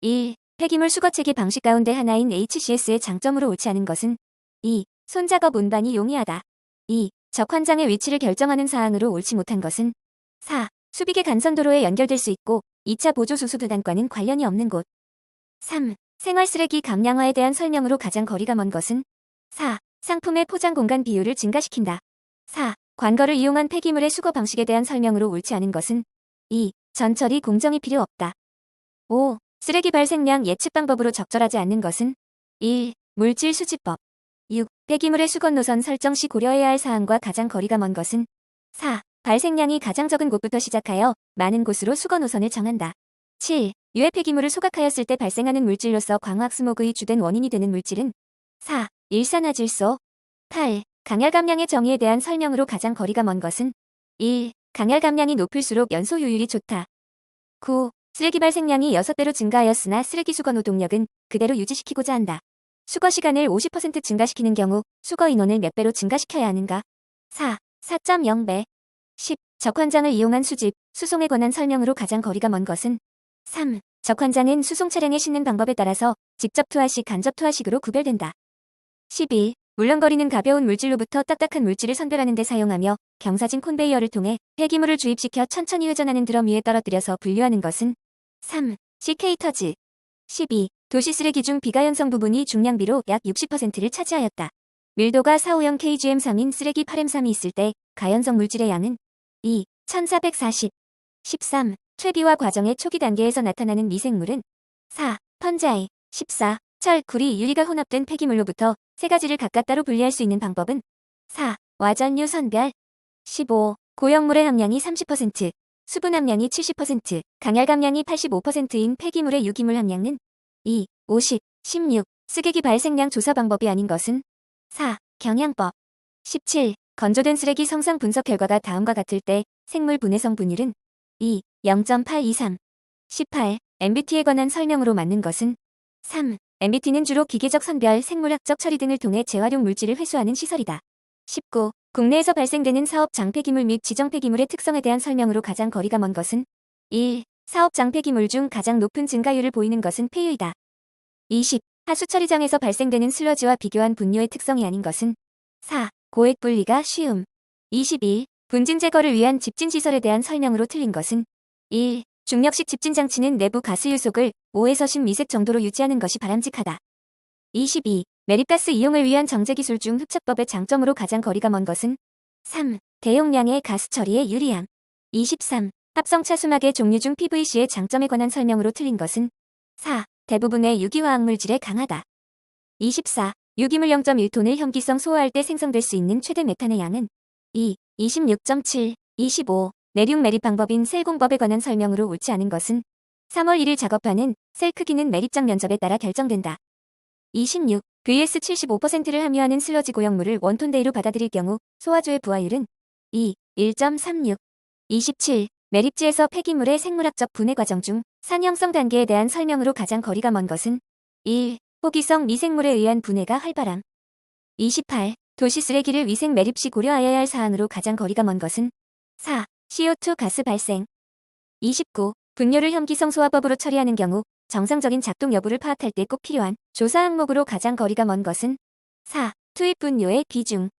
1. 폐기물 수거체계 방식 가운데 하나인 HCS의 장점으로 옳지 않은 것은 2. 손작업 운반이 용이하다. 2. 적환장의 위치를 결정하는 사항으로 옳지 못한 것은 4. 수비계 간선도로에 연결될 수 있고 2차 보조 수수도단과는 관련이 없는 곳. 3. 생활 쓰레기 감량화에 대한 설명으로 가장 거리가 먼 것은 4. 상품의 포장 공간 비율을 증가시킨다. 4. 관거를 이용한 폐기물의 수거 방식에 대한 설명으로 옳지 않은 것은 2. 전처리 공정이 필요 없다. 5. 쓰레기 발생량 예측 방법으로 적절하지 않는 것은 1. 물질 수집법 6. 폐기물의 수거 노선 설정 시 고려해야 할 사항과 가장 거리가 먼 것은 4. 발생량이 가장 적은 곳부터 시작하여 많은 곳으로 수거 노선을 정한다. 7. 유해 폐기물을 소각하였을 때 발생하는 물질로서 광학 스모그의 주된 원인이 되는 물질은 4. 일산화질소 8. 강열 감량의 정의에 대한 설명으로 가장 거리가 먼 것은 1. 강열 감량이 높을수록 연소 효율이 좋다. 9. 쓰레기 발생량이 6배로 증가하였으나 쓰레기 수거 노동력은 그대로 유지시키고자 한다. 수거 시간을 50% 증가시키는 경우 수거 인원을 몇 배로 증가시켜야 하는가? 4. 4.0배 10. 적환장을 이용한 수집, 수송에 관한 설명으로 가장 거리가 먼 것은 3. 적환장은 수송 차량에 싣는 방법에 따라서 직접 투하식, 간접 투하식으로 구별된다. 11. 물렁거리는 가벼운 물질로부터 딱딱한 물질을 선별하는 데 사용하며 경사진 콘베이어를 통해 폐기물을 주입시켜 천천히 회전하는 드럼 위에 떨어뜨려서 분류하는 것은 3. 시케이터즈 12. 도시 쓰레기 중 비가연성 부분이 중량비로 약 60%를 차지하였다. 밀도가 4호형 KGM3인 쓰레기 8M3이 있을 때 가연성 물질의 양은 2. 1440 13. 퇴비화 과정의 초기 단계에서 나타나는 미생물은 4. 펀자이 14. 철, 구리, 유리가 혼합된 폐기물로부터 세 가지를 각각 따로 분리할 수 있는 방법은 4. 와전류 선별 15. 고형물의 함량이 30%, 수분 함량이 70%, 강열 함량이 85%인 폐기물의 유기물 함량은 2. 50. 16. 쓰레기 발생량 조사 방법이 아닌 것은 4. 경향법 17. 건조된 쓰레기 성상 분석 결과가 다음과 같을 때 생물 분해성 분율은 2. 0.823 18. MBT에 관한 설명으로 맞는 것은 3. MBT는 주로 기계적 선별, 생물학적 처리 등을 통해 재활용 물질을 회수하는 시설이다. 19. 국내에서 발생되는 사업 장폐기물 및 지정 폐기물의 특성에 대한 설명으로 가장 거리가 먼 것은 1. 사업 장폐기물 중 가장 높은 증가율을 보이는 것은 폐유이다. 20. 하수 처리장에서 발생되는 슬러지와 비교한 분뇨의 특성이 아닌 것은 4. 고액 분리가 쉬움. 21. 분진 제거를 위한 집진 시설에 대한 설명으로 틀린 것은 1. 중력식 집진 장치는 내부 가스 유속을 5에서 10 미색 정도로 유지하는 것이 바람직하다. 22. 매립가스 이용을 위한 정제 기술 중 흡착법의 장점으로 가장 거리가 먼 것은 3. 대용량의 가스 처리에 유리함. 23. 합성 차 수막의 종류 중 PVC의 장점에 관한 설명으로 틀린 것은 4. 대부분의 유기화학 물질에 강하다. 24. 유기물 0.1톤을 혐기성 소화할 때 생성될 수 있는 최대 메탄의 양은 2. 26.7. 25. 내륙 매립 방법인 셀 공법에 관한 설명으로 옳지 않은 것은 3월 1일 작업하는 셀 크기는 매립장 면적에 따라 결정된다. 26. VS 75%를 함유하는 슬러지 고형물을 원톤데이로 받아들일 경우 소화조의 부하율은 2. 1.36. 27. 매립지에서 폐기물의 생물학적 분해 과정 중 산형성 단계에 대한 설명으로 가장 거리가 먼 것은 1. 호기성 미생물에 의한 분해가 활발함. 28. 도시 쓰레기를 위생 매립 시 고려하여야 할 사항으로 가장 거리가 먼 것은 4. CO2 가스 발생 29. 분뇨를 혐기성 소화법으로 처리하는 경우 정상적인 작동 여부를 파악할 때 꼭 필요한 조사 항목으로 가장 거리가 먼 것은 4. 투입 분뇨의 비중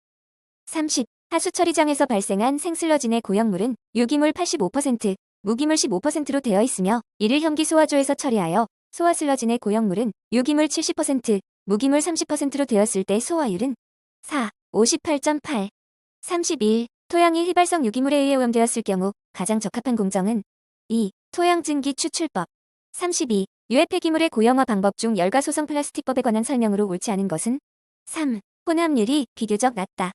30. 하수 처리장에서 발생한 생슬러진의 고형물은 유기물 85%, 무기물 15%로 되어 있으며 이를 혐기 소화조에서 처리하여 소화 슬러진의 고형물은 유기물 70%, 무기물 30%로 되었을 때 소화율은 4. 58.8. 31. 토양이 휘발성 유기물에 의해 오염되었을 경우 가장 적합한 공정은 2. 토양 증기 추출법 32. 유해 폐기물의 고형화 방법 중 열과 소성 플라스틱법에 관한 설명으로 옳지 않은 것은 3. 혼합률이 비교적 낮다.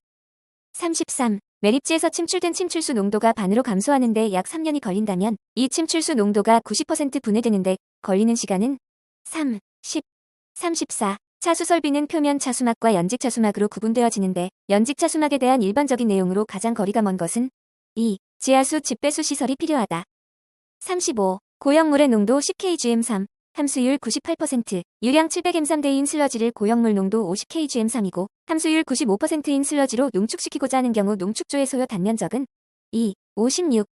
33. 매립지에서 침출된 침출수 농도가 반으로 감소하는데 약 3년이 걸린다면 이 침출수 농도가 90% 분해되는데 걸리는 시간은 3. 10. 34. 차수 설비는 표면 차수막과 연직 차수막으로 구분되어지는데 연직 차수막에 대한 일반적인 내용으로 가장 거리가 먼 것은 2. 지하수 집배수 시설이 필요하다. 35. 고형물의 농도 10kgm3, 함수율 98%, 유량 700m3대인 슬러지를 고형물 농도 50kgm3이고 함수율 95%인 슬러지로 농축시키고자 하는 경우 농축조의 소요 단면적은 2. 56.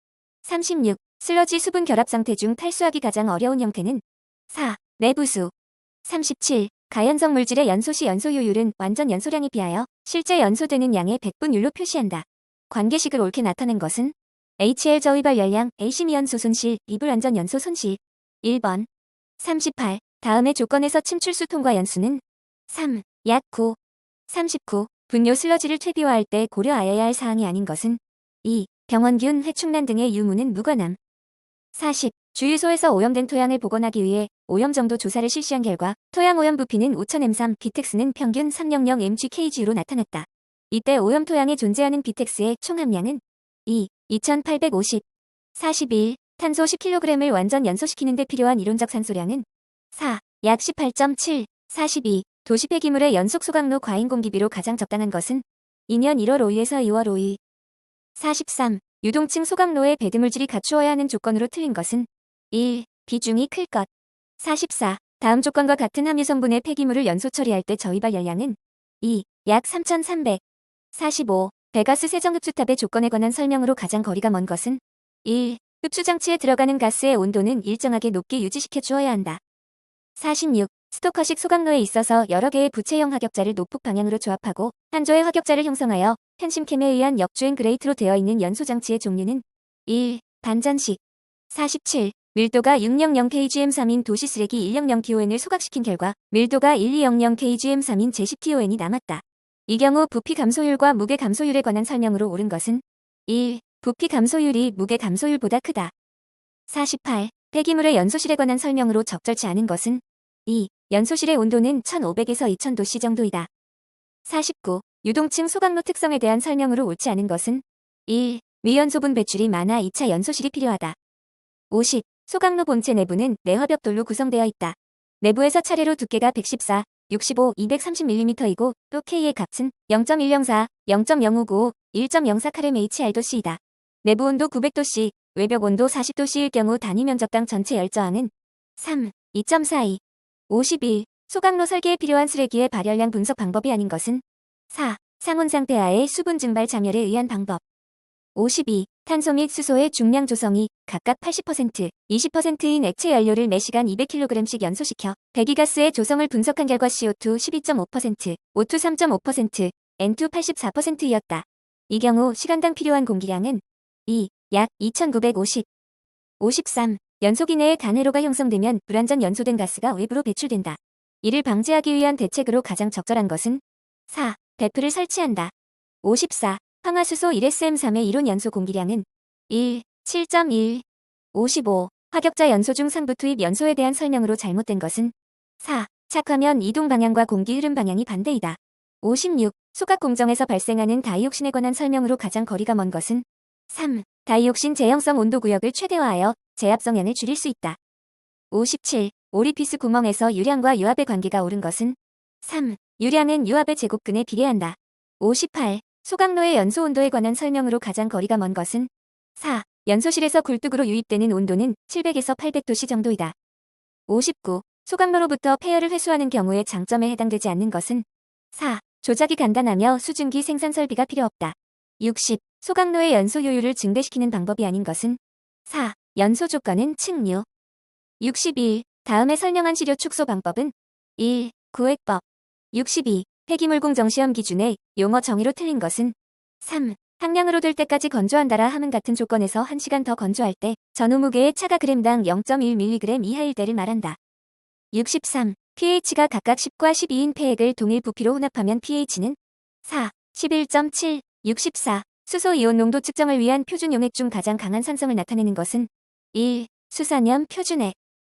36. 슬러지 수분 결합 상태 중 탈수하기 가장 어려운 형태는 4. 내부수 37. 가연성 물질의 연소 시 연소효율은 완전 연소량에 비하여 실제 연소되는 양의 100분율로 표시한다. 관계식을 옳게 나타낸 것은 HL 저위발 열량, A심이연 소 손실, 리불 완전 연소 손실. 1번. 38. 다음의 조건에서 침출수 통과 연수는 3. 약 9. 39. 분뇨 슬러지를 퇴비화할 때 고려하여야 할 사항이 아닌 것은 2. 병원균, 회충난 등의 유무는 무관함. 40. 주유소에서 오염된 토양을 복원하기 위해 오염 정도 조사를 실시한 결과 토양 오염 부피는 5000M3, 비텍스는 평균 300mgkg로 나타났다. 이때 오염 토양에 존재하는 비텍스의 총 함량은 2. 2850. 41. 탄소 10kg을 완전 연소시키는 데 필요한 이론적 산소량은 4. 약 18.7. 42. 도시 폐기물의 연속 소각로 과잉 공기비로 가장 적당한 것은 2년 1월 5일에서 2월 5일. 43. 유동층 소각로의 배드물질이 갖추어야 하는 조건으로 틀린 것은 1. 비중이 클 것. 44. 다음 조건과 같은 함유 성분의 폐기물을 연소 처리할 때 저위발 열량은 2. 약 3,300. 45. 배가스 세정흡수탑의 조건에 관한 설명으로 가장 거리가 먼 것은 1. 흡수장치에 들어가는 가스의 온도는 일정하게 높게 유지시켜 주어야 한다. 46. 스토커식 소각로에 있어서 여러 개의 부채형 화격자를 노폭 방향으로 조합하고 한 조의 화격자를 형성하여 펜심캠에 의한 역주행 그레이트로 되어 있는 연소장치의 종류는 1. 반전식 47. 밀도가 600kgm3인 도시 쓰레기 100kOn을 소각시킨 결과 밀도가 1200kgm3인 제10kOn이 남았다. 이 경우 부피 감소율과 무게 감소율에 관한 설명으로 옳은 것은 1. 부피 감소율이 무게 감소율보다 크다. 48. 폐기물의 연소실에 관한 설명으로 적절치 않은 것은 2. 연소실의 온도는 1500에서 2000도씨 정도이다. 49. 유동층 소각로 특성에 대한 설명으로 옳지 않은 것은 1. 위연소분 배출이 많아 2차 연소실이 필요하다. 50. 소각로 본체 내부는 내화벽돌로 구성되어 있다. 내부에서 차례로 두께가 114, 65, 230mm이고 또 K의 값은 0.104, 0.0595, 1.04 카렘HR도씨이다. 내부 온도 900도씨, 외벽 온도 40도씨일 경우 단위 면적당 전체 열저항은 3, 2.42, 51. 소각로 설계에 필요한 쓰레기의 발열량 분석 방법이 아닌 것은 4. 상온 상태 하의 수분 증발 잠열에 의한 방법. 52. 탄소 및 수소의 중량 조성이 각각 80%, 20%인 액체 연료를 매시간 200kg씩 연소시켜 배기가스의 조성을 분석한 결과 CO2 12.5%, O2 3.5%, N2 84%이었다. 이 경우 시간당 필요한 공기량은 2. 약 2950. 53. 연소기 내에 단회로가 형성되면 불완전 연소된 가스가 외부로 배출된다. 이를 방지하기 위한 대책으로 가장 적절한 것은 4. 배프를 설치한다. 54. 황화수소 1SM3의 이론 연소 공기량은 1, 7.1, 55. 화격자 연소 중 상부 투입 연소에 대한 설명으로 잘못된 것은 4. 착화면 이동 방향과 공기 흐름 방향이 반대이다. 56. 소각 공정에서 발생하는 다이옥신에 관한 설명으로 가장 거리가 먼 것은 3. 다이옥신 제형성 온도 구역을 최대화하여 제압 성향을 줄일 수 있다. 57. 오리피스 구멍에서 유량과 유압의 관계가 옳은 것은 3. 유량은 유압의 제곱근에 비례한다. 58. 소각로의 연소 온도에 관한 설명으로 가장 거리가 먼 것은 4. 연소실에서 굴뚝으로 유입되는 온도는 700에서 800도씨 정도이다. 59. 소각로로부터 폐열을 회수하는 경우에 장점에 해당되지 않는 것은 4. 조작이 간단하며 수증기 생산 설비가 필요 없다. 60. 소각로의 연소 효율을 증대시키는 방법이 아닌 것은 4. 연소 조건은 측류. 61. 다음에 설명한 시료 축소 방법은 1. 구획법 62. 폐기물 공정 시험 기준에 용어 정의로 틀린 것은 3. 항량으로 될 때까지 건조한다라 함은 같은 조건에서 1시간 더 건조할 때 전후 무게의 차가 그램당 0.1mg 이하일 때를 말한다. 63. pH가 각각 10과 12인 폐액을 동일 부피로 혼합하면 pH는 4, 11.7, 64. 수소 이온 농도 측정을 위한 표준 용액 중 가장 강한 산성을 나타내는 것은 1. 수산염 표준액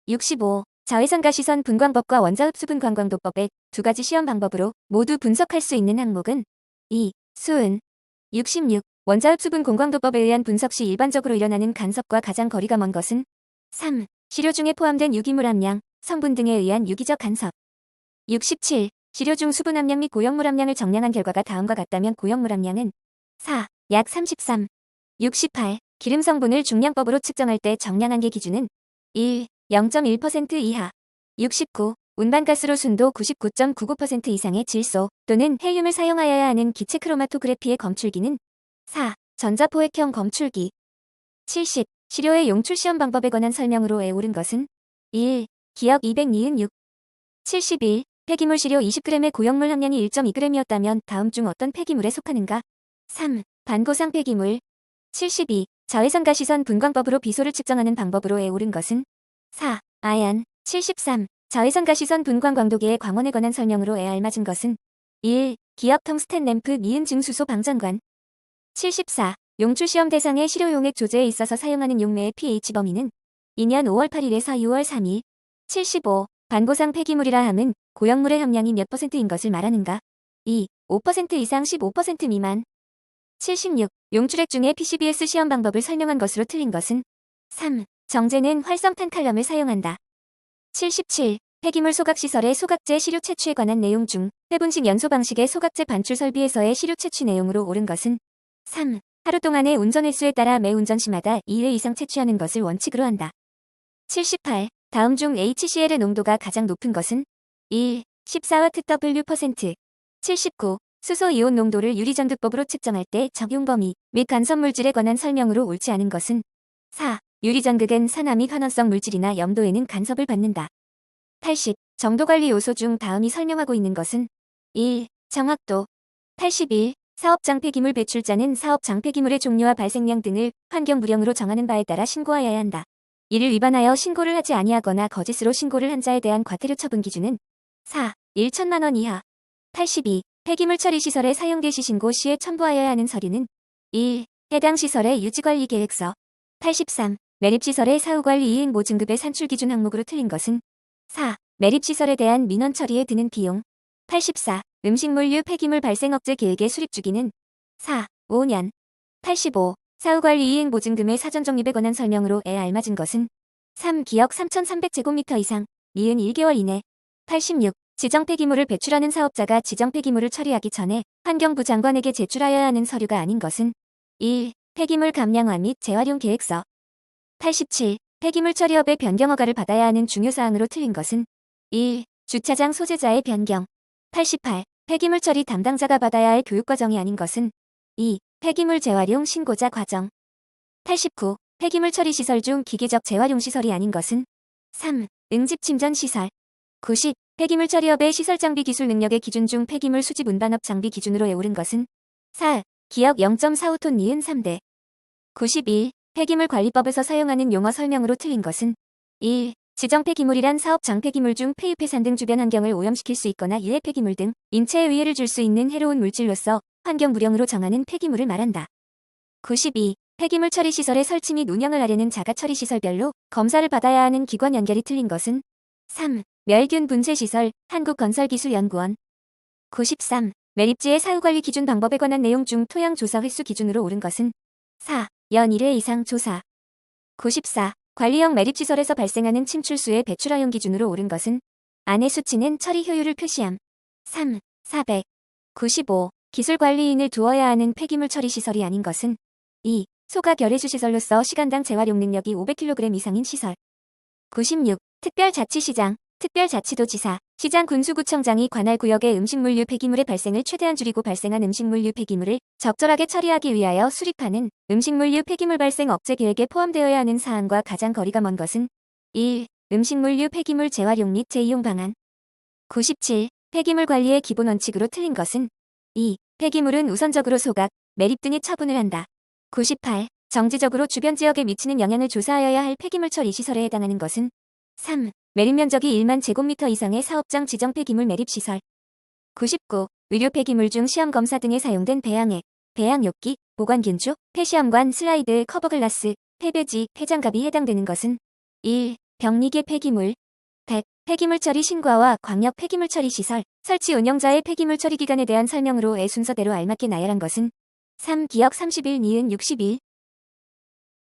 65. 자외선 가시선 분광법과 원자흡수분 관광도법의 두 가지 시험 방법으로 모두 분석할 수 있는 항목은 2. 수은 66. 원자흡수분 공광도법에 의한 분석 시 일반적으로 일어나는 간섭과 가장 거리가 먼 것은 3. 시료 중에 포함된 유기물 함량, 성분 등에 의한 유기적 간섭 67. 시료 중 수분 함량 및 고형물 함량을 정량한 결과가 다음과 같다면 고형물 함량은 4. 약 33. 68. 기름 성분을 중량법으로 측정할 때 정량한 계 기준은 1. 0.1% 이하. 69. 운반가스로 순도 99.99% 이상의 질소 또는 헬륨을 사용하여야 하는 기체 크로마토그래피의 검출기는 4. 전자포획형 검출기. 70. 시료의 용출 시험 방법에 관한 설명으로 에 옳은 것은 1. 기억 200니은 6. 71. 폐기물 시료 20g의 고형물 함량이 1.2g이었다면 다음 중 어떤 폐기물에 속하는가? 3. 반고상 폐기물. 72. 자외선 가시선 분광법으로 비소를 측정하는 방법으로에 옳은 것은? 4. 아얀. 73. 자외선 가시선 분광 광도계의 광원에 관한 설명으로 에 알맞은 것은? 1. 기업 텅스텐 램프 미은 증수소 방전관. 74. 용출 시험 대상의 시료 용액 조제에 있어서 사용하는 용매의 pH 범위는 2년 5월 8일에서 6월 3일. 75. 반고상 폐기물이라 함은 고형물의 함량이 몇 퍼센트인 것을 말하는가? 2. 5% 이상 15% 미만. 76. 용출액 중에 PCBS 시험 방법을 설명한 것으로 틀린 것은? 3. 정제는 활성탄 칼럼을 사용한다. 77. 폐기물 소각시설의 소각제 시료 채취에 관한 내용 중 회분식 연소 방식의 소각제 반출 설비에서의 시료 채취 내용으로 옳은 것은? 3. 하루 동안의 운전 횟수에 따라 매 운전 시마다 2회 이상 채취하는 것을 원칙으로 한다. 78. 다음 중 HCl의 농도가 가장 높은 것은? 1. 14W%. 79. 수소 이온 농도를 유리전극법으로 측정할 때 적용 범위 및 간섭 물질에 관한 설명으로 옳지 않은 것은? 4. 유리전극은 산화 및 환원성 물질이나 염도에는 간섭을 받는다. 80. 정도관리 요소 중 다음이 설명하고 있는 것은? 1. 정확도. 81. 사업 장폐기물 배출자는 사업 장폐기물의 종류와 발생량 등을 환경 무령으로 정하는 바에 따라 신고하여야 한다. 이를 위반하여 신고를 하지 아니하거나 거짓으로 신고를 한 자에 대한 과태료 처분 기준은 4. 1천만 원 이하. 82. 폐기물 처리 시설의 사용 개시 신고 시에 첨부하여야 하는 서류는 1. 해당 시설의 유지관리 계획서. 83. 매립시설의 사후관리 이행 모증급의 산출 기준 항목으로 틀린 것은 4. 매립시설에 대한 민원 처리에 드는 비용. 84. 음식물류 폐기물 발생 억제 계획의 수립 주기는 4. 5년. 85. 사후관리 이행 보증금의 사전 적립에 관한 설명으로 에 알맞은 것은 3. 기억 3,300제곱미터 이상, 미은 1개월 이내. 86. 지정 폐기물을 배출하는 사업자가 지정 폐기물을 처리하기 전에 환경부 장관에게 제출하여야 하는 서류가 아닌 것은 1. 폐기물 감량화 및 재활용 계획서. 87. 폐기물 처리업의 변경 허가를 받아야 하는 중요사항으로 틀린 것은 1. 주차장 소재자의 변경. 88. 폐기물 처리 담당자가 받아야 할 교육과정이 아닌 것은 2. 폐기물 재활용 신고자 과정. 89. 폐기물 처리 시설 중 기계적 재활용 시설이 아닌 것은 3. 응집 침전 시설. 90. 폐기물 처리업의 시설 장비 기술 능력의 기준 중 폐기물 수집 운반업 장비 기준으로 에오른 것은 4. 기억 0.45톤 니은 3대. 91. 폐기물 관리법에서 사용하는 용어 설명으로 틀린 것은 1. 지정 폐 기물이란 사업 장 폐 기물 중 폐유 폐산 등 주변 환경을 오염시킬 수 있거나 유해 폐기물 등 인체에 위해를 줄 수 있는 해로운 물질로서 환경 무령으로 정하는 폐기물을 말한다. 92. 폐기물 처리 시설의 설치 및 운영을 하려는 자가 처리 시설별로 검사를 받아야 하는 기관 연결이 틀린 것은 3. 멸균 분쇄 시설 한국건설기술연구원 93. 매립지의 사후관리 기준 방법에 관한 내용 중 토양 조사 횟수 기준으로 옳은 것은 4. 연 1회 이상 조사 94. 관리형 매립시설에서 발생하는 침출수의 배출하용 기준으로 옳은 것은 안의 수치는 처리 효율을 표시함 3. 400. 95. 기술관리인을 두어야 하는 폐기물 처리 시설이 아닌 것은 2. 소가 결해주 시설로서 시간당 재활용 능력이 500kg 이상인 시설 96. 특별자치시장, 특별자치도지사, 시장 군수구청장이 관할 구역의 음식물류 폐기물의 발생을 최대한 줄이고 발생한 음식물류 폐기물을 적절하게 처리하기 위하여 수립하는 음식물류 폐기물 발생 억제 계획에 포함되어야 하는 사항과 가장 거리가 먼 것은 1. 음식물류 폐기물 재활용 및 재이용 방안 97. 폐기물 관리의 기본 원칙으로 틀린 것은 2. 폐기물은 우선적으로 소각, 매립 등의 처분을 한다. 98. 정지적으로 주변 지역에 미치는 영향을 조사하여야 할 폐기물 처리 시설에 해당하는 것은 3. 매립 면적이 1만 제곱미터 이상의 사업장 지정 폐기물 매립 시설. 99. 의료 폐기물 중 시험 검사 등에 사용된 배양액, 배양욕기, 보관균주, 폐시험관 슬라이드 커버글라스, 폐배지, 폐장갑이 해당되는 것은 1. 병리계 폐기물 100. 폐기물 처리 신고와 광역 폐기물 처리 시설, 설치 운영자의 폐기물 처리 기간에 대한 설명으로 애 순서대로 알맞게 나열한 것은 3. 기억 31 니은 61